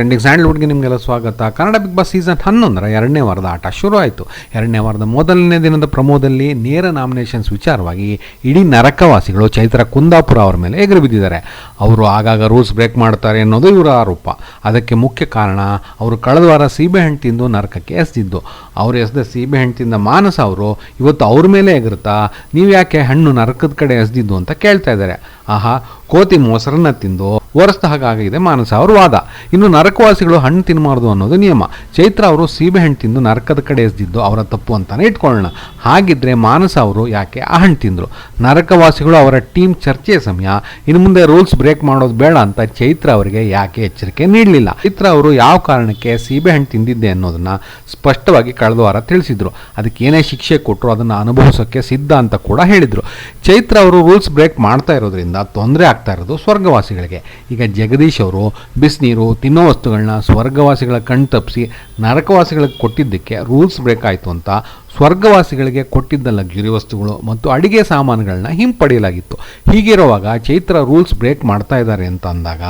Trending ಸ್ಯಾಂಡ್ಲ್ವುಡ್ಗೆ ನಿಮಗೆಲ್ಲ ಸ್ವಾಗತ. Kannada big boss season ಹನ್ನೊಂದರ ಎರಡನೇ ವಾರದ ಆಟ ಶುರು ಆಯಿತು. ಎರಡನೇ ವಾರದ ಮೊದಲನೇ ದಿನದ ಪ್ರಮೋದಲ್ಲಿ ನೇರ ನಾಮಿನೇಷನ್ಸ್ ವಿಚಾರವಾಗಿ ಇಡೀ ನರಕವಾಸಿಗಳು ಚೈತ್ರ ಕುಂದಾಪುರ ಅವರ ಮೇಲೆ ಎಗರು ಬಿದ್ದಿದ್ದಾರೆ. ಅವರು ಆಗಾಗ ರೂಲ್ಸ್ ಬ್ರೇಕ್ ಮಾಡ್ತಾರೆ ಅನ್ನೋದು ಇವರ ಆರೋಪ. ಅದಕ್ಕೆ ಮುಖ್ಯ ಕಾರಣ, ಅವರು ಕಳೆದ ವಾರ ಸೀಬೆಹಣ್ಣು ತಿಂದು ನರಕಕ್ಕೆ ಎಸೆದಿದ್ದು. ಅವರು ಎಸೆದ ಸೀಬೆಹಣ್ಣು ತಿಂದ ಮಾನಸ ಅವರು ಇವತ್ತು ಅವ್ರ ಮೇಲೆ ಎಗರುತ್ತಾ ನೀವು ಯಾಕೆ ಹಣ್ಣು ನರಕದ ಕಡೆ ಎಸೆದಿದ್ದು ಅಂತ ಕೇಳ್ತಾ ಇದ್ದಾರೆ. ಆಹಾ, ಕೋತಿ ಮೊಸರನ್ನ ತಿಂದು ಒರೆಸ್ದ ಹಾಗಾಗಿದೆ ಮಾನಸ ಅವರು ವಾದ. ಇನ್ನು ನರಕವಾಸಿಗಳು ಹಣ್ಣು ತಿನ್ನಬಾರ್ದು ಅನ್ನೋದು ನಿಯಮ. ಚೈತ್ರ ಅವರು ಸೀಬೆಹಣ್ಣು ತಿಂದು ನರಕದ ಕಡೆ ಎಸ್ದಿದ್ದು ಅವರ ತಪ್ಪು ಅಂತಾನೆ ಇಟ್ಕೊಳ್ಳೋಣ. ಹಾಗಿದ್ರೆ ಮಾನಸ ಅವರು ಯಾಕೆ ಆ ಹಣ್ಣು ತಿಂದರು? ನರಕವಾಸಿಗಳು ಅವರ ಟೀಮ್ ಚರ್ಚೆಯ ಸಮಯ. ಇನ್ನು ಮುಂದೆ ರೂಲ್ಸ್ ಬ್ರೇಕ್ ಮಾಡೋದು ಬೇಡ ಅಂತ ಚೈತ್ರ ಅವರಿಗೆ ಯಾಕೆ ಎಚ್ಚರಿಕೆ ನೀಡಲಿಲ್ಲ. ಚೈತ್ರ ಅವರು ಯಾವ ಕಾರಣಕ್ಕೆ ಸೀಬೆಹಣ್ಣು ತಿಂದಿದ್ದೆ ಅನ್ನೋದನ್ನ ಸ್ಪಷ್ಟವಾಗಿ ಕಳೆದ ವಾರ ತಿಳಿಸಿದರು. ಅದಕ್ಕೆ ಏನೇ ಶಿಕ್ಷೆ ಕೊಟ್ಟರು ಅದನ್ನು ಅನುಭವಿಸೋಕ್ಕೆ ಸಿದ್ಧ ಅಂತ ಕೂಡ ಹೇಳಿದರು. ಚೈತ್ರ ಅವರು ರೂಲ್ಸ್ ಬ್ರೇಕ್ ಮಾಡ್ತಾ ಇರೋದ್ರಿಂದ ತೊಂದರೆ ಆಗ್ತಾ ಇರೋದು ಸ್ವರ್ಗವಾಸಿಗಳಿಗೆ. ಈಗ ಜಗದೀಶ್ ಅವರು ಬಿಸಿನೀರು ತಿನ್ನೋ ವಸ್ತುಗಳನ್ನ ಸ್ವರ್ಗವಾಸಿಗಳ ಕಣ್ತಪ್ಪಿಸಿ ನರಕವಾಸಿಗಳಿಗೆ ಕೊಟ್ಟಿದ್ದಕ್ಕೆ ರೂಲ್ಸ್ ಬ್ರೇಕ್ ಆಯಿತು ಅಂತ ಸ್ವರ್ಗವಾಸಿಗಳಿಗೆ ಕೊಟ್ಟಿದ್ದ ಲಕ್ಸುರಿ ವಸ್ತುಗಳು ಮತ್ತು ಅಡಿಗೆ ಸಾಮಾನುಗಳನ್ನ ಹಿಂಪಡೆಯಲಾಗಿತ್ತು. ಹೀಗಿರುವಾಗ ಚೈತ್ರ ರೂಲ್ಸ್ ಬ್ರೇಕ್ ಮಾಡ್ತಾ ಇದ್ದಾರೆ ಅಂತ ಅಂದಾಗ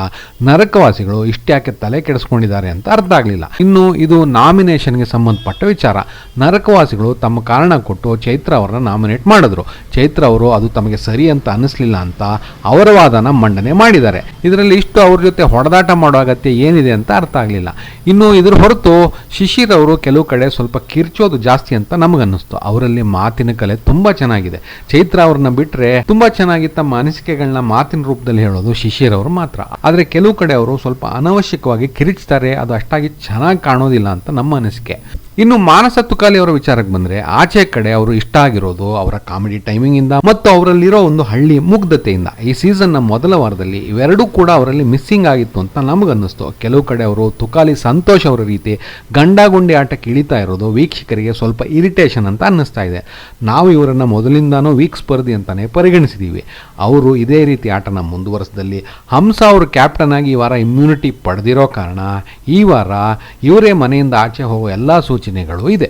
ನರಕವಾಸಿಗಳು ಇಷ್ಟ್ಯಾಕೆ ತಲೆ ಕೆಡಿಸ್ಕೊಂಡಿದ್ದಾರೆ ಅಂತ ಅರ್ಥ ಆಗಲಿಲ್ಲ. ಇನ್ನು ಇದು ನಾಮಿನೇಷನ್ಗೆ ಸಂಬಂಧಪಟ್ಟ ವಿಚಾರ. ನರಕವಾಸಿಗಳು ತಮ್ಮ ಕಾರಣ ಕೊಟ್ಟು ಚೈತ್ರ ಅವರನ್ನ ನಾಮಿನೇಟ್ ಮಾಡಿದ್ರು. ಚೈತ್ರ ಅವರು ಅದು ತಮಗೆ ಸರಿ ಅಂತ ಅನ್ನಿಸ್ಲಿಲ್ಲ ಅಂತ ಅವರ ವಾದನ ಮಂಡನೆ ಮಾಡಿದ್ದಾರೆ. ಇದರಲ್ಲಿ ಇಷ್ಟು ಅವ್ರ ಜೊತೆ ಹೊಡೆದಾಟ ಮಾಡೋ ಅಗತ್ಯ ಏನಿದೆ ಅಂತ ಅರ್ಥ ಆಗಲಿಲ್ಲ. ಇನ್ನು ಇದ್ರ ಹೊರತು ಶಿಶಿರ್ ಅವರು ಕೆಲವು ಕಡೆ ಸ್ವಲ್ಪ ಕಿರ್ಚೋದು ಜಾಸ್ತಿ ಅಂತ ನಮಗನ್ನಿಸ್ತು. ಅವರಲ್ಲಿ ಮಾತಿನ ಕಲೆ ತುಂಬಾ ಚೆನ್ನಾಗಿದೆ. ಚೈತ್ರ ಅವ್ರನ್ನ ತುಂಬಾ ಚೆನ್ನಾಗಿ ತಮ್ಮ ಅನಿಸಿಕೆಗಳನ್ನ ಮಾತಿನ ರೂಪದಲ್ಲಿ ಹೇಳೋದು ಶಿಶಿರ್ ಅವರು ಮಾತ್ರ. ಆದ್ರೆ ಕೆಲವು ಕಡೆ ಅವರು ಸ್ವಲ್ಪ ಅನವಶ್ಯಕವಾಗಿ ಕಿರಿಚ್ತಾರೆ. ಅದು ಅಷ್ಟಾಗಿ ಚೆನ್ನಾಗಿ ಕಾಣೋದಿಲ್ಲ ಅಂತ ನಮ್ಮ ಅನಿಸಿಕೆ. ಇನ್ನು ಮಾನಸ ತುಕಾಲಿ ಅವರ ವಿಚಾರಕ್ಕೆ ಬಂದ್ರೆ ಆಚೆ ಕಡೆ ಅವರು ಇಷ್ಟ ಆಗಿರೋದು ಅವರ ಕಾಮಿಡಿ ಟೈಮಿಂಗ್ ಇಂದ ಮತ್ತು ಅವರಲ್ಲಿರೋ ಒಂದು ಹಳ್ಳಿ ಮುಗ್ಧತೆಯಿಂದ. ಈ ಸೀಸನ್ನ ಮೊದಲ ವಾರದಲ್ಲಿ ಇವೆರಡೂ ಕೂಡ ಅವರಲ್ಲಿ ಮಿಸ್ಸಿಂಗ್ ಆಗಿತ್ತು ಅಂತ ನಮಗನ್ನಿಸ್ತು. ಕೆಲವು ಕಡೆ ಅವರು ತುಕಾಲಿ ಸಂತೋಷ್ ಅವರ ರೀತಿ ಗಂಡಾಗುಂಡಿ ಆಟಕ್ಕೆ ಇಳಿತಾ ಇರೋದು ವೀಕ್ಷಕರಿಗೆ ಸ್ವಲ್ಪ ಇರಿಟೇಷನ್ ಅಂತ ಅನ್ನಿಸ್ತಾ ಇದೆ. ನಾವು ಇವರನ್ನು ಮೊದಲಿಂದಾನೂ ವೀಕ್ ಸ್ಪರ್ಧಿ ಅಂತಾನೆ ಪರಿಗಣಿಸಿದ್ದೀವಿ ಅವರು ಇದೇ ರೀತಿ ಆಟನ ಮುಂದುವರೆಸದಲ್ಲಿ ಹಂಸ ಅವರು ಕ್ಯಾಪ್ಟನ್ ಆಗಿ ಈ ವಾರ ಇಮ್ಯುನಿಟಿ ಪಡೆದಿರೋ ಕಾರಣ ಈ ವಾರ ಇವರೇ ಮನೆಯಿಂದ ಆಚೆ ಹೋಗೋ ಎಲ್ಲ ಸೂಚನೆಗಳು ಇದೆ.